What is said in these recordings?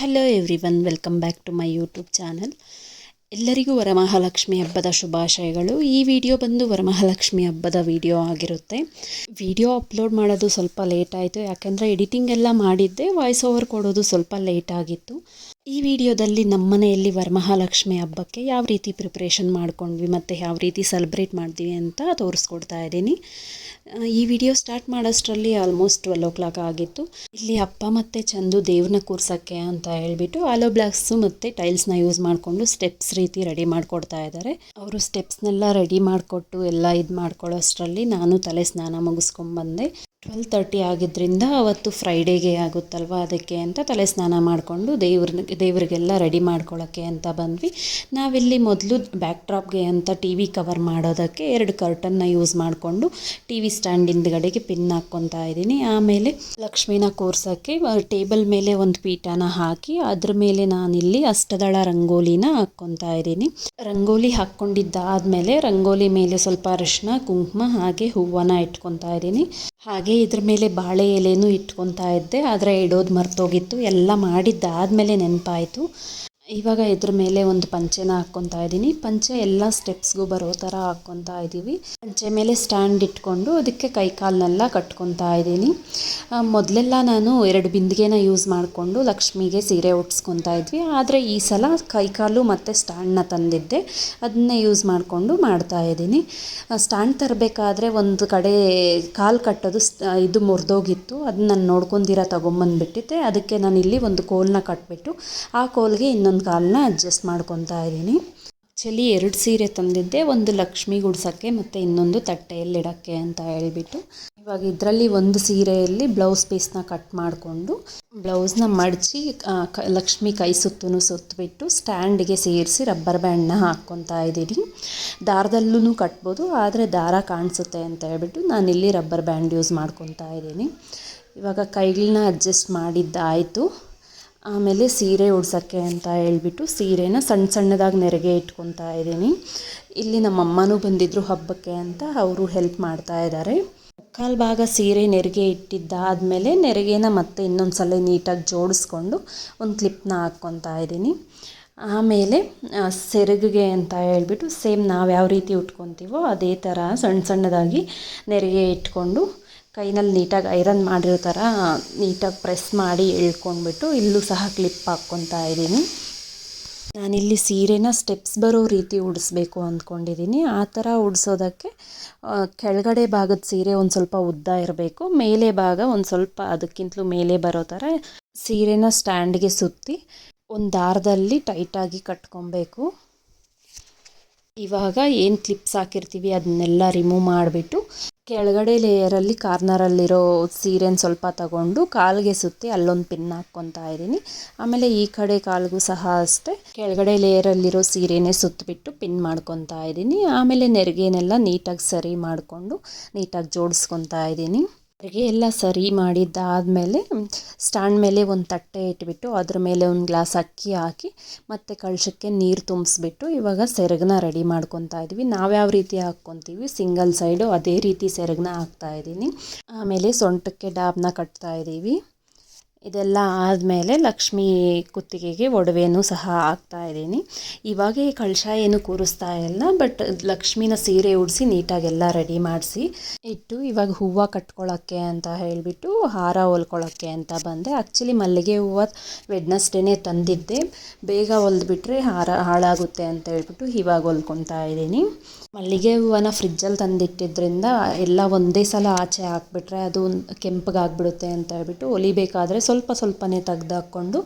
Hello everyone welcome back to my YouTube channel ಎಲ್ಲರಿಗೂ ವರಮಹಾಲಕ್ಷ್ಮಿ ಹಬ್ಬದ ಶುಭಾಶಯಗಳು. ಈ ವಿಡಿಯೋ ಬಂದು ವರಮಹಾಲಕ್ಷ್ಮಿ ಹಬ್ಬದ ವಿಡಿಯೋ ಆಗಿರುತ್ತೆ. ವಿಡಿಯೋ ಅಪ್ಲೋಡ್ ಮಾಡೋದು ಸ್ವಲ್ಪ ಲೇಟ್ ಆಯಿತು. ಯಾಕೆಂದರೆ ಎಡಿಟಿಂಗ್ ಎಲ್ಲ ಮಾಡಿದ್ದೆ ವಾಯ್ಸ್ ಓವರ್ ಕೊಡೋದು ಸ್ವಲ್ಪ ಲೇಟ್ ಆಗಿತ್ತು. ಈ ವಿಡಿಯೋದಲ್ಲಿ ನಮ್ಮ ಮನೆಯಲ್ಲಿ ವರಮಹಾಲಕ್ಷ್ಮಿ ಹಬ್ಬಕ್ಕೆ ಯಾವ ರೀತಿ ಪ್ರಿಪ್ರೇಷನ್ ಮಾಡ್ಕೊಂಡ್ವಿ ಮತ್ತು ಯಾವ ರೀತಿ ಸೆಲೆಬ್ರೇಟ್ ಮಾಡ್ತೀವಿ ಅಂತ ತೋರಿಸ್ಕೊಡ್ತಾ ಇದ್ದೀನಿ. ಈ ವಿಡಿಯೋ ಸ್ಟಾರ್ಟ್ ಮಾಡೋಷ್ಟರಲ್ಲಿ ಆಲ್ಮೋಸ್ಟ್ ಟ್ವೆಲ್ ಓ ಕ್ಲಾಕ್ ಆಗಿತ್ತು. ಇಲ್ಲಿ ಅಪ್ಪ ಮತ್ತು ಚಂದು ದೇವ್ರನ್ನ ಕೂರ್ಸೋಕ್ಕೆ ಅಂತ ಹೇಳಿಬಿಟ್ಟು ಆಲೋ ಬ್ಲಾಕ್ಸು ಮತ್ತು ಟೈಲ್ಸ್ನ ಯೂಸ್ ಮಾಡಿಕೊಂಡು ಸ್ಟೆಪ್ಸ್ ರೀತಿ ರೆಡಿ ಮಾಡಿಕೊಡ್ತಾ ಇದ್ದಾರೆ. ಅವರು ಸ್ಟೆಪ್ಸ್ನೆಲ್ಲ ರೆಡಿ ಮಾಡಿಕೊಟ್ಟು ಎಲ್ಲ ಇದು ಮಾಡ್ಕೊಳ್ಳೋಷ್ಟರಲ್ಲಿ ನಾನು ತಲೆ ಸ್ನಾನ ಮುಗಿಸ್ಕೊಂಡ್ಬಂದೆ ಟ್ವೆಲ್ ತರ್ಟಿ ಆಗಿದ್ದರಿಂದ ಅವತ್ತು ಫ್ರೈಡೇಗೆ ಆಗುತ್ತಲ್ವ ಅದಕ್ಕೆ ಅಂತ ತಲೆ ಸ್ನಾನ ಮಾಡಿಕೊಂಡು ದೇವ್ರ ದೇವರಿಗೆಲ್ಲ ರೆಡಿ ಮಾಡ್ಕೊಳ್ಳೋಕ್ಕೆ ಅಂತ ಬಂದ್ವಿ. ನಾವಿಲ್ಲಿ ಮೊದಲು ಬ್ಯಾಕ್ ಡ್ರಾಪ್ಗೆ ಅಂತ ಟಿ ವಿ ಕವರ್ ಮಾಡೋದಕ್ಕೆ ಎರಡು ಕರ್ಟನ್ನ ಯೂಸ್ ಮಾಡಿಕೊಂಡು ಟಿ ವಿ ಸ್ಟ್ಯಾಂಡ್ ಹಿಂದ್ಗಡೆಗೆ ಪಿನ್ ಹಾಕ್ಕೊತಾ ಇದ್ದೀನಿ. ಆಮೇಲೆ ಲಕ್ಷ್ಮಿನ ಕೂರ್ಸೋಕ್ಕೆ ಟೇಬಲ್ ಮೇಲೆ ಒಂದು ಪೀಠನ ಹಾಕಿ ಅದ್ರ ಮೇಲೆ ನಾನಿಲ್ಲಿ ಅಷ್ಟದಳ ರಂಗೋಲಿನ ಹಾಕ್ಕೊತಾ ಇದ್ದೀನಿ. ರಂಗೋಲಿ ಹಾಕ್ಕೊಂಡಿದ್ದಾದಮೇಲೆ ರಂಗೋಲಿ ಮೇಲೆ ಸ್ವಲ್ಪ ಅರಿಶಿನ ಕುಂಕುಮ ಹಾಗೆ ಹೂವನ್ನ ಇಟ್ಕೊತಾ ಇದ್ದೀನಿ. ಹಾಗೆ ಇದ್ರ ಮೇಲೆ ಬಾಳೆ ಎಲೆನೂ ಇಟ್ಕೊತಾ ಇದ್ದೆ ಆದರೆ ಇಡೋದು ಮರ್ತೋಗಿತ್ತು. ಎಲ್ಲ ಮಾಡಿದ್ದಾದಮೇಲೆ ನೆನಪಾಯಿತು. ಇವಾಗ ಇದ್ರ ಮೇಲೆ ಒಂದು ಪಂಚೆನ ಹಾಕ್ಕೊತಾ ಇದ್ದೀನಿ. ಪಂಚೆ ಎಲ್ಲ ಸ್ಟೆಪ್ಸ್ಗೂ ಬರೋ ಥರ ಹಾಕ್ಕೊತಾ ಇದ್ದೀವಿ. ಪಂಚೆ ಮೇಲೆ ಸ್ಟ್ಯಾಂಡ್ ಇಟ್ಕೊಂಡು ಅದಕ್ಕೆ ಕೈ ಕಾಲನ್ನೆಲ್ಲ ಕಟ್ಕೊತಾ ಇದ್ದೀನಿ. ಮೊದಲೆಲ್ಲ ನಾನು ಎರಡು ಬಿಂದಿಗೆನ ಯೂಸ್ ಮಾಡಿಕೊಂಡು ಲಕ್ಷ್ಮಿಗೆ ಸೀರೆ ಉಟ್ಸ್ಕೊತಾ ಇದ್ವಿ. ಆದರೆ ಈ ಸಲ ಕೈ ಕಾಲು ಮತ್ತು ಸ್ಟ್ಯಾಂಡ್ನ ತಂದಿದ್ದೆ. ಅದನ್ನೇ ಯೂಸ್ ಮಾಡಿಕೊಂಡು ಮಾಡ್ತಾ ಇದ್ದೀನಿ. ಸ್ಟ್ಯಾಂಡ್ ತರಬೇಕಾದ್ರೆ ಒಂದು ಕಡೆ ಕಾಲು ಕಟ್ಟೋದು ಇದು ಮುರಿದೋಗಿತ್ತು. ಅದನ್ನ ನಾನು ನೋಡ್ಕೊಂಡಿರ ತೊಗೊಂಬಂದ್ಬಿಟ್ಟಿದ್ದೆ. ಅದಕ್ಕೆ ನಾನು ಇಲ್ಲಿ ಒಂದು ಕೋಲ್ನ ಕಟ್ಬಿಟ್ಟು ಆ ಕೋಲ್ಗೆ ಇನ್ನೊಂದು ಕಾಲನ್ನ ಅಡ್ಜಸ್ಟ್ ಮಾಡ್ಕೊತಾ ಇದ್ದೀನಿ. ಆ್ಯಕ್ಚುಲಿ ಎರಡು ಸೀರೆ ತಂದಿದ್ದೆ, ಒಂದು ಲಕ್ಷ್ಮಿ ಗುಡ್ಸೋಕ್ಕೆ ಮತ್ತು ಇನ್ನೊಂದು ತಟ್ಟೆಯಲ್ಲಿಡೋಕ್ಕೆ ಅಂತ ಹೇಳಿಬಿಟ್ಟು. ಇವಾಗ ಇದರಲ್ಲಿ ಒಂದು ಸೀರೆಯಲ್ಲಿ ಬ್ಲೌಸ್ ಪೀಸ್ನ ಕಟ್ ಮಾಡಿಕೊಂಡು, ಬ್ಲೌಸ್ನ ಮಡಚಿ ಲಕ್ಷ್ಮಿ ಕೈ ಸುತ್ತೂ ಸುತ್ತಬಿಟ್ಟು ಸ್ಟ್ಯಾಂಡಿಗೆ ಸೇರಿಸಿ ರಬ್ಬರ್ ಬ್ಯಾಂಡ್ನ ಹಾಕ್ಕೊತಾ ಇದ್ದೀನಿ. ದಾರದಲ್ಲೂ ಕಟ್ಬೋದು, ಆದರೆ ದಾರ ಕಾಣಿಸುತ್ತೆ ಅಂತ ಹೇಳ್ಬಿಟ್ಟು ನಾನಿಲ್ಲಿ ರಬ್ಬರ್ ಬ್ಯಾಂಡ್ ಯೂಸ್ ಮಾಡ್ಕೊತಾ ಇದ್ದೀನಿ. ಇವಾಗ ಕೈಗಳನ್ನ ಅಡ್ಜಸ್ಟ್ ಮಾಡಿದ್ದಾಯಿತು. ಆಮೇಲೆ ಸೀರೆ ಉಡ್ಸೋಕ್ಕೆ ಅಂತ ಹೇಳ್ಬಿಟ್ಟು ಸೀರೆನ ಸಣ್ಣ ಸಣ್ಣದಾಗಿ ನೆರಿಗೆ ಇಟ್ಕೊತಾ ಇದ್ದೀನಿ. ಇಲ್ಲಿ ನಮ್ಮಮ್ಮನೂ ಬಂದಿದ್ದರು ಹಬ್ಬಕ್ಕೆ ಅಂತ ಅವರು ಹೆಲ್ಪ್ ಮಾಡ್ತಾ ಇದ್ದಾರೆ. ಮುಕ್ಕಾಲು ಭಾಗ ಸೀರೆ ನೆರಿಗೆ ಇಟ್ಟಿದ್ದಾದಮೇಲೆ ನೆರಿಗೆನ ಮತ್ತೆ ಇನ್ನೊಂದು ಸಲ ನೀಟಾಗಿ ಜೋಡಿಸ್ಕೊಂಡು ಒಂದು ಕ್ಲಿಪ್ನ ಹಾಕ್ಕೊತಾ ಇದ್ದೀನಿ. ಆಮೇಲೆ ಸೆರಗಿಗೆ ಅಂತ ಹೇಳ್ಬಿಟ್ಟು ಸೇಮ್ ನಾವು ಯಾವ ರೀತಿ ಉಟ್ಕೊತೀವೋ ಅದೇ ಥರ ಸಣ್ಣ ಸಣ್ಣದಾಗಿ ನೆರಿಗೆ ಇಟ್ಕೊಂಡು ಕೈನಲ್ಲಿ ನೀಟಾಗಿ ಐರನ್ ಮಾಡಿರೋ ಥರ ನೀಟಾಗಿ ಪ್ರೆಸ್ ಮಾಡಿ ಎಳ್ಕೊಂಡ್ಬಿಟ್ಟು ಇಲ್ಲೂ ಸಹ ಕ್ಲಿಪ್ ಹಾಕ್ಕೊತಾ ಇದ್ದೀನಿ. ನಾನಿಲ್ಲಿ ಸೀರೆನ ಸ್ಟೆಪ್ಸ್ ಬರೋ ರೀತಿ ಉಡಿಸ್ಬೇಕು ಅಂದ್ಕೊಂಡಿದ್ದೀನಿ. ಆ ಥರ ಉಡಿಸೋದಕ್ಕೆ ಕೆಳಗಡೆ ಭಾಗದ ಸೀರೆ ಒಂದು ಸ್ವಲ್ಪ ಉದ್ದ ಇರಬೇಕು, ಮೇಲೆ ಭಾಗ ಒಂದು ಸ್ವಲ್ಪ ಅದಕ್ಕಿಂತಲೂ ಮೇಲೆ ಬರೋ ಥರ ಸೀರೆನ ಸ್ಟ್ಯಾಂಡ್ಗೆ ಸುತ್ತಿ ಒಂದು ದಾರದಲ್ಲಿ ಟೈಟಾಗಿ ಕಟ್ಕೊಬೇಕು. ಇವಾಗ ಏನು ಕ್ಲಿಪ್ಸ್ ಹಾಕಿರ್ತೀವಿ ಅದನ್ನೆಲ್ಲ ರಿಮೂವ್ ಮಾಡಿಬಿಟ್ಟು ಕೆಳಗಡೆ ಲೇಯರಲ್ಲಿ ಕಾರ್ನರಲ್ಲಿರೋ ಸೀರೆನ ಸ್ವಲ್ಪ ತಗೊಂಡು ಕಾಲಿಗೆ ಸುತ್ತಿ ಅಲ್ಲೊಂದು ಪಿನ್ ಹಾಕ್ಕೊತಾ ಇದ್ದೀನಿ. ಆಮೇಲೆ ಈ ಕಡೆ ಕಾಲಿಗೂ ಸಹ ಅಷ್ಟೇ ಕೆಳಗಡೆ ಲೇಯರಲ್ಲಿರೋ ಸೀರೆನೇ ಸುತ್ತಿಬಿಟ್ಟು ಪಿನ್ ಮಾಡ್ಕೊತಾ ಇದ್ದೀನಿ. ಆಮೇಲೆ ನೆರಿಗೆನೆಲ್ಲ ನೀಟಾಗಿ ಸರಿ ಮಾಡಿಕೊಂಡು ನೀಟಾಗಿ ಜೋಡಿಸ್ಕೊತಾ ಇದ್ದೀನಿ. ನೆರಿಗೆ ಎಲ್ಲ ಸರಿ ಮಾಡಿದ್ದಾದಮೇಲೆ ಸ್ಟ್ಯಾಂಡ್ ಮೇಲೆ ಒಂದು ತಟ್ಟೆ ಇಟ್ಬಿಟ್ಟು ಅದ್ರ ಮೇಲೆ ಒಂದು ಗ್ಲಾಸ್ ಅಕ್ಕಿ ಹಾಕಿ ಮತ್ತು ಕಳಶಕ್ಕೆ ನೀರು ತುಂಬಿಸ್ಬಿಟ್ಟು ಇವಾಗ ಸೆರಗನ್ನ ರೆಡಿ ಮಾಡ್ಕೊತಾ ಇದ್ವಿ. ನಾವ್ಯಾವ ರೀತಿ ಹಾಕ್ಕೊತೀವಿ? ಸಿಂಗಲ್ ಸೈಡು ಅದೇ ರೀತಿ ಸೆರಗನ್ನ ಹಾಕ್ತಾ ಇದ್ದೀನಿ. ಆಮೇಲೆ ಸೊಂಟಕ್ಕೆ ಡಾಬ್ನ ಕಟ್ತಾ ಇದ್ದೀವಿ. ಇದೆಲ್ಲ ಆದಮೇಲೆ ಲಕ್ಷ್ಮಿ ಕುತ್ತಿಗೆಗೆ ಒಡವೆನೂ ಸಹ ಹಾಕ್ತಾ ಇದ್ದೀನಿ. ಇವಾಗ ಈ ಕಳಶ ಏನು ಕೂರಿಸ್ತಾ ಇಲ್ಲ ಬಟ್ ಲಕ್ಷ್ಮಿನ ಸೀರೆ ಉಡಿಸಿ ನೀಟಾಗೆಲ್ಲ ರೆಡಿ ಮಾಡಿಸಿ. ಇಟ್ಟು ಇವಾಗ ಹೂವು ಕಟ್ಕೊಳ್ಳೋಕ್ಕೆ ಅಂತ ಹೇಳಿಬಿಟ್ಟು ಹಾರ ಹೊಲ್ಕೊಳ್ಳೋಕ್ಕೆ ಅಂತ ಬಂದೆ. ಆ್ಯಕ್ಚುಲಿ ಮಲ್ಲಿಗೆ ಹೂವು ವೆಡ್ನಸ್ಡೇನೆ ತಂದಿದ್ದೆ. ಬೇಗ ಹೊಲ್ದ್ಬಿಟ್ರೆ ಹಾರ ಹಾಳಾಗುತ್ತೆ ಅಂತ ಹೇಳ್ಬಿಟ್ಟು ಇವಾಗ ಹೊಲ್ಕೊತಾ ಇದ್ದೀನಿ. ಮಲ್ಲಿಗೆ ಹೂವನ ಫ್ರಿಜ್ಜಲ್ಲಿ ತಂದಿಟ್ಟಿದ್ರಿಂದ ಎಲ್ಲ ಒಂದೇ ಸಲ ಆಚೆ ಹಾಕ್ಬಿಟ್ರೆ ಅದು ಕೆಂಪಗಾಗ್ಬಿಡುತ್ತೆ ಅಂತ ಹೇಳ್ಬಿಟ್ಟು ಹೊಲಿಬೇಕಾದ್ರೆ ಸ್ವಲ್ಪ ಸ್ವಲ್ಪನೇ ತೆಗ್ದು ಹಾಕ್ಕೊಂಡು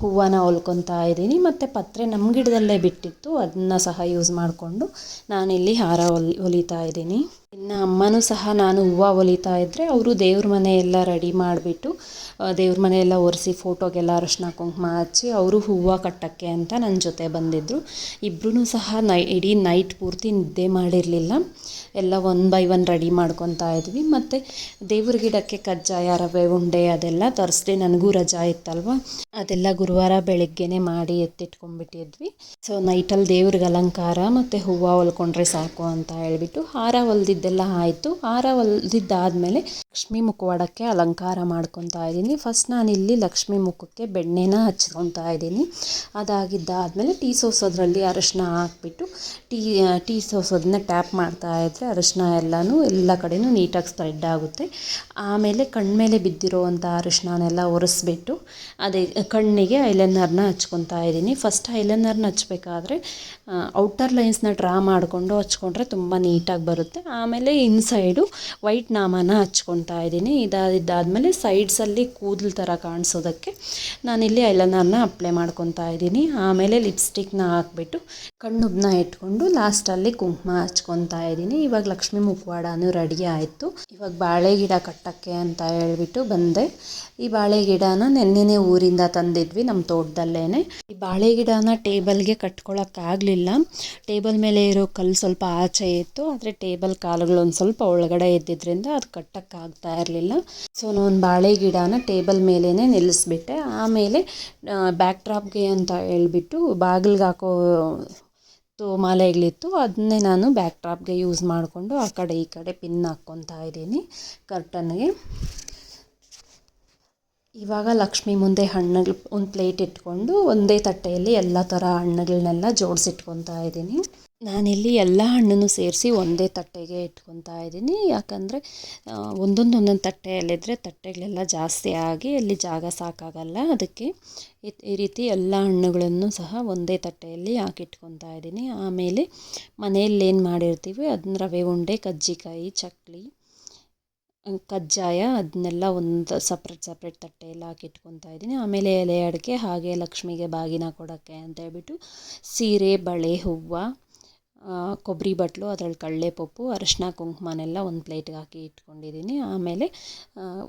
ಹೂವನ ಹೊಲ್ಕೊತಾ ಇದ್ದೀನಿ. ಮತ್ತು ಪತ್ರೆ ನಮ್ಮ ಗಿಡದಲ್ಲೇ ಬಿಟ್ಟಿತ್ತು ಅದನ್ನ ಸಹ ಯೂಸ್ ಮಾಡಿಕೊಂಡು ನಾನಿಲ್ಲಿ ಹಾರ ಹೊಲಿ, ಹೊಲಿತಾ ಇದ್ದೀನಿ. ಇನ್ನು ಅಮ್ಮನೂ ಸಹ ನಾನು ಹೂವು ಹೊಲಿತಾ ಇದ್ದರೆ ಅವರು ದೇವ್ರ ಮನೆ ಎಲ್ಲ ರೆಡಿ ಮಾಡಿಬಿಟ್ಟು ದೇವ್ರ ಮನೆ ಎಲ್ಲ ಒರೆಸಿ ಫೋಟೋಗೆಲ್ಲ ಅರಶಿನ ಕುಂಕುಮ ಹಚ್ಚಿ ಅವರು ಹೂವು ಕಟ್ಟೋಕ್ಕೆ ಅಂತ ನನ್ನ ಜೊತೆ ಬಂದಿದ್ದರು ಇಬ್ಬರೂ ಸಹ ನೈ, ಇಡೀ ನೈಟ್ ಪೂರ್ತಿ ನಿದ್ದೆ ಮಾಡಿರಲಿಲ್ಲ. ಎಲ್ಲ ಒನ್ ಬೈ ಒನ್ ರೆಡಿ ಮಾಡ್ಕೊತಾ ಇದ್ವಿ. ಮತ್ತು ದೇವ್ರ ಗಿಡಕ್ಕೆ ಕಜ್ಜಾಯ, ರವೆ, ಉಂಡೆ ಅದೆಲ್ಲ ತರಿಸ್ದೆ ನನಗೂ ರಜಾ ಇತ್ತಲ್ವ? ಅದೆಲ್ಲ ಗುರುವಾರ ಬೆಳಗ್ಗೆನೆ ಮಾಡಿ ಎತ್ತಿಟ್ಕೊಂಡ್ಬಿಟ್ಟಿದ್ವಿ. ಸೊ ನೈಟಲ್ಲಿ ದೇವ್ರಿಗೆ ಅಲಂಕಾರ ಮತ್ತು ಹೂವು ಹೊಲ್ಕೊಂಡ್ರೆ ಸಾಕು ಅಂತ ಹೇಳ್ಬಿಟ್ಟು ಹಾರ ಹೊಲ್ದಿದ್ದು ಹೊಲ್ದಿದ್ದೆಲ್ಲ ಆಯಿತು. ಆರ ಹೊಲ್ದಿದ್ದಾದಮೇಲೆ ಲಕ್ಷ್ಮಿ ಮುಖವಾಡಕ್ಕೆ ಅಲಂಕಾರ ಮಾಡ್ಕೊತಾ ಇದ್ದೀನಿ. ಫಸ್ಟ್ ನಾನಿಲ್ಲಿ ಲಕ್ಷ್ಮಿ ಮುಖಕ್ಕೆ ಬೆಣ್ಣೆನ ಹಚ್ಕೊತಾ ಇದ್ದೀನಿ. ಅದಾಗಿದ್ದಾದಮೇಲೆ ಟೀ ಸೋಸೋದ್ರಲ್ಲಿ ಅರಶಿನ ಹಾಕ್ಬಿಟ್ಟು ಟೀ ಟೀ ಸೋಸೋದನ್ನ ಟ್ಯಾಪ್ ಮಾಡ್ತಾ ಇದ್ದರೆ ಅರಶಿನ ಎಲ್ಲನೂ ಎಲ್ಲ ಕಡೆಯೂ ನೀಟಾಗಿ ಸ್ಪ್ರೆಡ್ ಆಗುತ್ತೆ. ಆಮೇಲೆ ಕಣ್ಮೇಲೆ ಬಿದ್ದಿರೋವಂಥ ಅರಶಿನನೆಲ್ಲ ಒರೆಸ್ಬಿಟ್ಟು ಅದೇ ಕಣ್ಣಿಗೆ ಐಲೈನರ್ನ ಹಚ್ಕೊತಾ ಇದ್ದೀನಿ. ಫಸ್ಟ್ ಐಲೈನರ್ನ ಹಚ್ಬೇಕಾದ್ರೆ ಔಟರ್ ಲೈನ್ಸ್ನ ಡ್ರಾ ಮಾಡಿಕೊಂಡು ಹಚ್ಕೊಂಡ್ರೆ ತುಂಬ ನೀಟಾಗಿ ಬರುತ್ತೆ. ಆಮೇಲೆ ಇನ್ಸೈಡು ವೈಟ್ ನಾಮನ ಹಚ್ಕೊತಾ ಇದ್ದೀನಿ. ಇದಾದಾದಮೇಲೆ ಸೈಡ್ಸಲ್ಲಿ ಕೂದಲು ಥರ ಕಾಣಿಸೋದಕ್ಕೆ ನಾನಿಲ್ಲಿ ಐಲೈನರ್ನ ಅಪ್ಲೈ ಮಾಡ್ಕೊತಾ ಇದ್ದೀನಿ. ಆಮೇಲೆ ಲಿಪ್ಸ್ಟಿಕ್ನ ಹಾಕ್ಬಿಟ್ಟು ಕಣ್ಣುಬ್ನ ಇಟ್ಕೊಂಡು ಲಾಸ್ಟಲ್ಲಿ ಕುಂಕುಮ ಹಚ್ಕೊತಾ ಇದ್ದೀನಿ. ಇವಾಗ ಲಕ್ಷ್ಮಿ ಮುಖವಾಡನೂ ರೆಡಿ ಆಯಿತು. ಇವಾಗ ಬಾಳೆ ಗಿಡ ಕಟ್ಟೋಕ್ಕೆ ಅಂತ ಹೇಳ್ಬಿಟ್ಟು ಬಂದೆ. ಈ ಬಾಳೆ ಗಿಡನ ನೆನ್ನೆನೇ ಊರಿಂದ ತಂದಿದ್ವಿ ನಮ್ಮ ತೋಟದಲ್ಲೇ ಈ ಬಾಳೆ ಗಿಡನ ಟೇಬಲ್ಗೆ ಕಟ್ಕೊಳಕ್ಕಾಗಲಿಲ್ಲ ಟೇಬಲ್ ಮೇಲೆ ಇರೋ ಕಲ್ಲು ಸ್ವಲ್ಪ ಆಚೆ ಇತ್ತು. ಆದರೆ ಟೇಬಲ್ ಕಾಲುಗಳು ಒಂದು ಸ್ವಲ್ಪ ಒಳಗಡೆ ಇದ್ದಿದ್ದರಿಂದ ಅದು ಕಟ್ಟೋಕ್ಕಾಗ್ತಾ ಇರಲಿಲ್ಲ. ಸೊ ನಾನು ಬಾಳೆ ಗಿಡನ ಟೇಬಲ್ ಮೇಲೇ ನಿಲ್ಲಿಸ್ಬಿಟ್ಟೆ. ಆಮೇಲೆ ಬ್ಯಾಕ್ ಡ್ರಾಪ್ಗೆ ಅಂತ ಹೇಳ್ಬಿಟ್ಟು ಬಾಗಿಲ್ಗೆ ಹಾಕೋ ಮಾಲೆಗಳಿತ್ತು. ಅದನ್ನೇ ನಾನು ಬ್ಯಾಕ್ ಡ್ರಾಪ್ಗೆ ಯೂಸ್ ಮಾಡಿಕೊಂಡು ಆ ಕಡೆ ಈ ಕಡೆ ಪಿನ್ ಹಾಕ್ಕೊತಾ ಇದ್ದೀನಿ ಕರ್ಟನ್ಗೆ ಇವಾಗ ಲಕ್ಷ್ಮಿ ಮುಂದೆ ಹಣ್ಣುಗಳು ಒಂದು ಪ್ಲೇಟ್ ಇಟ್ಕೊಂಡು ಒಂದೇ ತಟ್ಟೆಯಲ್ಲಿ ಎಲ್ಲ ಥರ ಹಣ್ಣುಗಳನ್ನೆಲ್ಲ ಜೋಡಿಸಿಟ್ಕೊತಾ ಇದ್ದೀನಿ. ನಾನಿಲ್ಲಿ ಎಲ್ಲ ಹಣ್ಣನ್ನು ಸೇರಿಸಿ ಒಂದೇ ತಟ್ಟೆಗೆ ಇಟ್ಕೊತಾ ಇದ್ದೀನಿ. ಯಾಕಂದರೆ ಒಂದೊಂದು ಒಂದೊಂದು ತಟ್ಟೆಯಲ್ಲಿದ್ದರೆ ತಟ್ಟೆಗಳೆಲ್ಲ ಜಾಸ್ತಿ ಆಗಿ ಅಲ್ಲಿ ಜಾಗ ಸಾಕಾಗಲ್ಲ. ಅದಕ್ಕೆ ಈ ರೀತಿ ಎಲ್ಲ ಹಣ್ಣುಗಳನ್ನು ಸಹ ಒಂದೇ ತಟ್ಟೆಯಲ್ಲಿ ಹಾಕಿಟ್ಕೊತಾ ಇದ್ದೀನಿ. ಆಮೇಲೆ ಮನೆಯಲ್ಲಿ ಏನು ಮಾಡಿರ್ತೀವಿ, ಅದನ್ನ ರವೆ ಉಂಡೆ, ಕಜ್ಜಿಕಾಯಿ, ಚಕ್ಲಿ ಕಜ್ಜಾಯ ಅದನ್ನೆಲ್ಲ ಒಂದು ಸಪ್ರೇಟ್ ಸಪ್ರೇಟ್ ತಟ್ಟೆಯಲ್ಲಿ ಹಾಕಿಟ್ಕೊತಾ ಇದ್ದೀನಿ. ಆಮೇಲೆ ಎಲೆ ಅಡಿಕೆ ಹಾಗೆ ಲಕ್ಷ್ಮಿಗೆ ಬಾಗಿನ ಕೊಡೋಕ್ಕೆ ಅಂತ ಹೇಳ್ಬಿಟ್ಟು ಸೀರೆ, ಬಳೆ, ಹೂವು ಕೊಬ್ಬರಿ ಬಟ್ಲು ಅದ್ರಲ್ಲಿ ಕಡಲೆ ಪಪ್ಪು ಅರಶಿನ, ಕುಂಕುಮನೆಲ್ಲ ಒಂದು ಪ್ಲೇಟ್ಗೆ ಹಾಕಿ ಇಟ್ಕೊಂಡಿದ್ದೀನಿ ಆಮೇಲೆ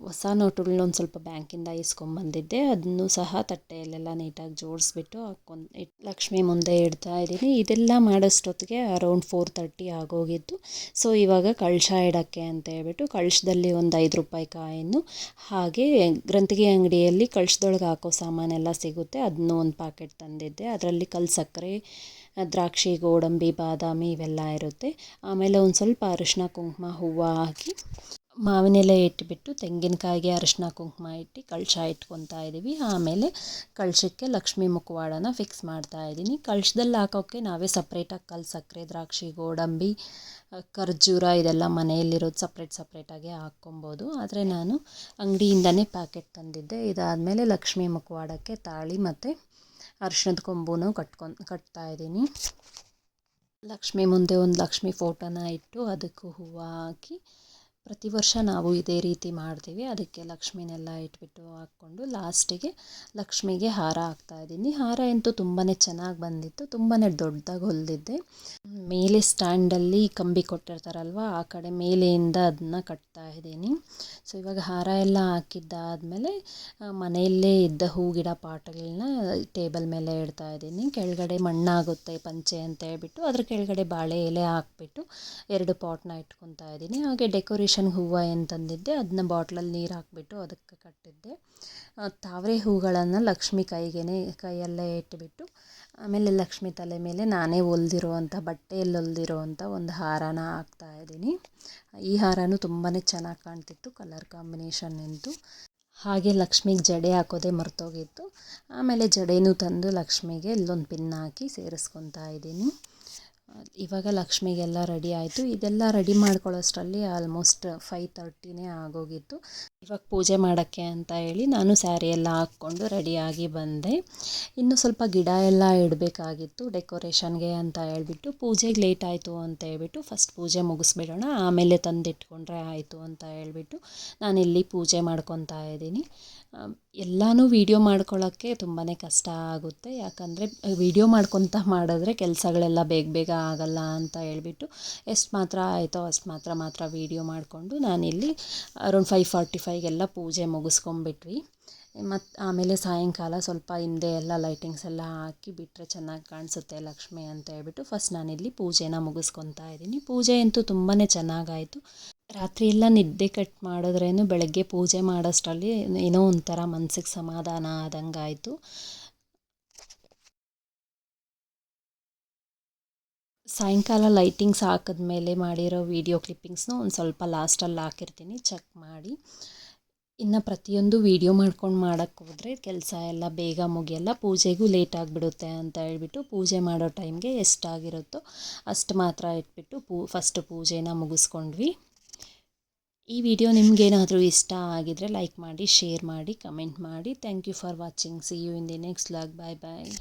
ಹೊಸ ನೋಟುಗಳನ್ನ ಒಂದು ಸ್ವಲ್ಪ ಬ್ಯಾಂಕಿಂದ ಇಸ್ಕೊಂಬಂದಿದ್ದೆ. ಅದನ್ನು ಸಹ ತಟ್ಟೆಯಲ್ಲೆಲ್ಲ ನೀಟಾಗಿ ಜೋಡಿಸ್ಬಿಟ್ಟು ಹಾಕ್ಕೊಂಡು ಇಟ್ಟು ಲಕ್ಷ್ಮಿ ಮುಂದೆ ಇಡ್ತಾ ಇದ್ದೀನಿ ಇದೆಲ್ಲ ಮಾಡೋಷ್ಟೊತ್ತಿಗೆ ಅರೌಂಡ್ ಫೋರ್ ತರ್ಟಿ ಆಗೋಗಿತ್ತು. ಸೊ, ಇವಾಗ ಕಳಶ ಇಡೋಕ್ಕೆ ಅಂತ ಹೇಳ್ಬಿಟ್ಟು ಕಳಶದಲ್ಲಿ ಒಂದು ಐದು ರೂಪಾಯಿ ಕಾಯಿನ್ನು, ಹಾಗೆ ಗ್ರಂಥಿಗೆ ಅಂಗಡಿಯಲ್ಲಿ ಕಳಶದೊಳಗೆ ಹಾಕೋ ಸಾಮಾನೆಲ್ಲ ಸಿಗುತ್ತೆ. ಅದನ್ನು ಒಂದು ಪ್ಯಾಕೆಟ್ ತಂದಿದ್ದೆ. ಅದರಲ್ಲಿ ಕಲ್ಲು ಸಕ್ಕರೆ ದ್ರಾಕ್ಷಿ, ಗೋಡಂಬಿ, ಬಾದಾಮಿ ಇವೆಲ್ಲ ಇರುತ್ತೆ. ಆಮೇಲೆ ಒಂದು ಸ್ವಲ್ಪ ಅರಿಶಿನ, ಕುಂಕುಮ ಹೂವು ಹಾಕಿ ಮಾವಿನೆಲೆ ಇಟ್ಬಿಟ್ಟು ತೆಂಗಿನಕಾಯಿಗೆ ಅರಿಶಿನ, ಕುಂಕುಮ ಇಟ್ಟು ಕಳಶ ಇಟ್ಕೊತಾ ಇದ್ದೀವಿ ಆಮೇಲೆ ಕಳಶಕ್ಕೆ ಲಕ್ಷ್ಮೀ ಮುಖವಾಡನ ಫಿಕ್ಸ್ ಮಾಡ್ತಾ ಇದ್ದೀನಿ ಕಳಶದಲ್ಲಿ ಹಾಕೋಕ್ಕೆ ನಾವೇ ಸಪ್ರೇಟಾಗಿ ಕಲ್ಲು, ಸಕ್ಕರೆ, ದ್ರಾಕ್ಷಿ, ಗೋಡಂಬಿ, ಖರ್ಜೂರ ಇದೆಲ್ಲ ಮನೆಯಲ್ಲಿರೋದು ಸಪ್ರೇಟ್ ಸಪ್ರೇಟಾಗಿ ಹಾಕ್ಕೊಬೋದು. ಆದರೆ ನಾನು ಅಂಗಡಿಯಿಂದನೇ ಪ್ಯಾಕೆಟ್ ತಂದಿದ್ದೆ. ಇದಾದಮೇಲೆ ಲಕ್ಷ್ಮೀ ಮುಖವಾಡಕ್ಕೆ ತಾಳಿ ಮತ್ತು ಅರ್ಶಿಣದ ಕೊಂಬುನೂ ಕಟ್ಕೊಂಡು ಕಟ್ತಾ ಇದ್ದೀನಿ. ಲಕ್ಷ್ಮಿ ಮುಂದೆ ಒಂದು ಲಕ್ಷ್ಮಿ ಫೋಟೋನ ಇಟ್ಟು ಅದಕ್ಕೂ ಹೂವು ಹಾಕಿ ಪ್ರತಿ ವರ್ಷ ನಾವು ಇದೇ ರೀತಿ ಮಾಡ್ತೀವಿ. ಅದಕ್ಕೆ ಲಕ್ಷ್ಮಿನೆಲ್ಲ ಇಟ್ಬಿಟ್ಟು ಹಾಕ್ಕೊಂಡು ಲಾಸ್ಟಿಗೆ ಲಕ್ಷ್ಮಿಗೆ ಹಾರ ಹಾಕ್ತಾ ಇದ್ದೀನಿ. ಹಾರ ಅಂತೂ ತುಂಬಾ ಚೆನ್ನಾಗಿ ಬಂದಿತ್ತು. ತುಂಬಾ ದೊಡ್ಡದಾಗಿ ಹೊಲಿದಿದ್ದೆ. ಮೇಲೆ ಸ್ಟ್ಯಾಂಡಲ್ಲಿ ಕಂಬಿ ಕೊಟ್ಟಿರ್ತಾರಲ್ವ, ಆ ಕಡೆ ಮೇಲೆಯಿಂದ ಅದನ್ನ ಕಟ್ತಾ ಇದ್ದೀನಿ. ಸೊ ಇವಾಗ ಹಾರ ಎಲ್ಲ ಹಾಕಿದ್ದಾದಮೇಲೆ ಮನೆಯಲ್ಲೇ ಇದ್ದ ಹೂ, ಗಿಡ ಪಾಟ್ಗಳನ್ನ ಟೇಬಲ್ ಮೇಲೆ ಇಡ್ತಾ ಇದ್ದೀನಿ. ಕೆಳಗಡೆ ಮಣ್ಣಾಗುತ್ತೆ ಪಂಚೆ ಅಂತ ಹೇಳ್ಬಿಟ್ಟು, ಅದ್ರ ಕೆಳಗಡೆ ಬಾಳೆ ಎಲೆ ಹಾಕ್ಬಿಟ್ಟು ಎರಡು ಪಾಟ್ನ ಇಟ್ಕೊತಾ ಇದ್ದೀನಿ. ಹಾಗೆ ಡೆಕೋರೇಷನ್ ಡೆಕೋರೇಷನ್ ಹೂವು ಏನು ತಂದಿದ್ದೆ ಅದನ್ನ ಬಾಟ್ಲಲ್ಲಿ ನೀರು ಹಾಕಿಬಿಟ್ಟು ಅದಕ್ಕೆ ಕಟ್ಟಿದ್ದೆ. ತಾವರೆ ಹೂಗಳನ್ನು ಲಕ್ಷ್ಮಿ ಕೈಗೆ ಕೈಯಲ್ಲೇ ಇಟ್ಬಿಟ್ಟು, ಆಮೇಲೆ ಲಕ್ಷ್ಮಿ ತಲೆ ಮೇಲೆ ನಾನೇ ಹೊಲ್ದಿರುವಂಥ ಬಟ್ಟೆಯಲ್ಲಿ ಹೊಲ್ದಿರುವಂಥ ಒಂದು ಹಾರನ ಹಾಕ್ತಾ ಇದ್ದೀನಿ. ಈ ಹಾರನೂ ತುಂಬಾ ಚೆನ್ನಾಗಿ ಕಾಣ್ತಿತ್ತು, ಕಲರ್ ಕಾಂಬಿನೇಷನ್ ಎಂದು ಹಾಗೆ ಲಕ್ಷ್ಮಿಗೆ ಜಡೆ ಹಾಕೋದೇ ಮರ್ತೋಗಿತ್ತು. ಆಮೇಲೆ ಜಡೆನೂ ತಂದು ಲಕ್ಷ್ಮಿಗೆ ಇಲ್ಲೊಂದು ಪಿನ್ ಹಾಕಿ ಸೇರಿಸ್ಕೊತಾ ಇದ್ದೀನಿ. ಇವಾಗ ಲಕ್ಷ್ಮಿಗೆಲ್ಲ ರೆಡಿ ಆಯಿತು. ಇದೆಲ್ಲ ರೆಡಿ ಮಾಡ್ಕೊಳ್ಳೋಷ್ಟರಲ್ಲಿ ಆಲ್ಮೋಸ್ಟ್ ಫೈವ್ ತರ್ಟಿನೇ ಆಗೋಗಿತ್ತು. ಇವಾಗ ಪೂಜೆ ಮಾಡೋಕ್ಕೆ ಅಂತ ಹೇಳಿ ನಾನು ಸ್ಯಾರಿ ಎಲ್ಲ ಹಾಕ್ಕೊಂಡು ರೆಡಿಯಾಗಿ ಬಂದೆ. ಇನ್ನು ಸ್ವಲ್ಪ ಗಿಡ ಎಲ್ಲ ಇಡಬೇಕಾಗಿತ್ತು ಡೆಕೋರೇಷನ್ಗೆ ಅಂತ ಹೇಳಿಬಿಟ್ಟು ಪೂಜೆಗೆ ಲೇಟ್ ಆಯಿತು ಅಂತ ಹೇಳಿಬಿಟ್ಟು ಫಸ್ಟ್ ಪೂಜೆ ಮುಗಿಸ್ಬಿಡೋಣ, ಆಮೇಲೆ ತಂದಿಟ್ಕೊಂಡ್ರೆ ಆಯಿತು ಅಂತ ಹೇಳ್ಬಿಟ್ಟು ನಾನಿಲ್ಲಿ ಪೂಜೆ ಮಾಡ್ಕೊತಾ ಇದ್ದೀನಿ. ಎಲ್ಲನೂ ವಿಡಿಯೋ ಮಾಡ್ಕೊಳ್ಳೋಕ್ಕೆ ತುಂಬಾ ಕಷ್ಟ ಆಗುತ್ತೆ. ಯಾಕಂದರೆ ವಿಡಿಯೋ ಮಾಡ್ಕೊತ ಮಾಡಿದ್ರೆ ಕೆಲಸಗಳೆಲ್ಲ ಬೇಗ ಬೇಗ ಆಗಲ್ಲ ಅಂತ ಹೇಳಿಬಿಟ್ಟು ಎಷ್ಟು ಮಾತ್ರ ಆಯಿತೋ ಅಷ್ಟು ಮಾತ್ರ ಮಾತ್ರ ವೀಡಿಯೋ ಮಾಡಿಕೊಂಡು ನಾನಿಲ್ಲಿ ಅರೌಂಡ್ ಫೈವ್ ಫಾರ್ಟಿ ಫೈಗೆಲ್ಲ ಪೂಜೆ ಮುಗಿಸ್ಕೊಂಬಿಟ್ವಿ ಮತ್ತು ಆಮೇಲೆ ಸಾಯಂಕಾಲ ಸ್ವಲ್ಪ ಹಿಂದೆ ಎಲ್ಲ ಲೈಟಿಂಗ್ಸ್ ಎಲ್ಲ ಹಾಕಿ ಬಿಟ್ಟರೆ ಚೆನ್ನಾಗಿ ಕಾಣಿಸುತ್ತೆ ಲಕ್ಷ್ಮಿ ಅಂತ ಹೇಳ್ಬಿಟ್ಟು ಫಸ್ಟ್ ನಾನಿಲ್ಲಿ ಪೂಜೆನ ಮುಗಿಸ್ಕೊತಾ ಇದ್ದೀನಿ. ಪೂಜೆ ಅಂತೂ ತುಂಬಾ ಚೆನ್ನಾಗಾಯಿತು. ರಾತ್ರಿ ಎಲ್ಲ ನಿದ್ದೆ ಕಟ್ ಮಾಡಿದ್ರೇನು ಬೆಳಗ್ಗೆ ಪೂಜೆ ಮಾಡೋಷ್ಟರಲ್ಲಿ ಏನೋ ಒಂಥರ ಮನಸ್ಸಿಗೆ ಸಮಾಧಾನ ಆದಂಗಾಯಿತು ಸಾಯಂಕಾಲ ಲೈಟಿಂಗ್ಸ್ ಹಾಕಿದ್ಮೇಲೆ ಮಾಡಿರೋ ವೀಡಿಯೋ ಕ್ಲಿಪ್ಪಿಂಗ್ಸ್ನು ಒಂದು ಸ್ವಲ್ಪ ಲಾಸ್ಟಲ್ಲಿ ಹಾಕಿರ್ತೀನಿ. ಚೆಕ್ ಮಾಡಿ. ಇನ್ನು ಪ್ರತಿಯೊಂದು ವೀಡಿಯೋ ಮಾಡ್ಕೊಂಡು ಮಾಡೋಕ್ಕೆ ಹೋದರೆ ಕೆಲಸ ಎಲ್ಲ ಬೇಗ ಮುಗಿಯಲ್ಲ, ಪೂಜೆಗೂ ಲೇಟ್ ಆಗಿಬಿಡುತ್ತೆ ಅಂತ ಹೇಳ್ಬಿಟ್ಟು ಪೂಜೆ ಮಾಡೋ ಟೈಮ್ಗೆ ಎಷ್ಟಾಗಿರುತ್ತೋ ಅಷ್ಟು ಮಾತ್ರ ಇಟ್ಬಿಟ್ಟು ಪೂ ಫಸ್ಟ್ ಪೂಜೆನ ಮುಗಿಸ್ಕೊಂಡ್ವಿ. ಈ ವಿಡಿಯೋ ನಿಮಗೇನಾದರೂ ಇಷ್ಟ ಆಗಿದರೆ ಲೈಕ್ ಮಾಡಿ ಶೇರ್ ಮಾಡಿ ಕಮೆಂಟ್ ಮಾಡಿ. Thank you for watching see you in the next vlog bye bye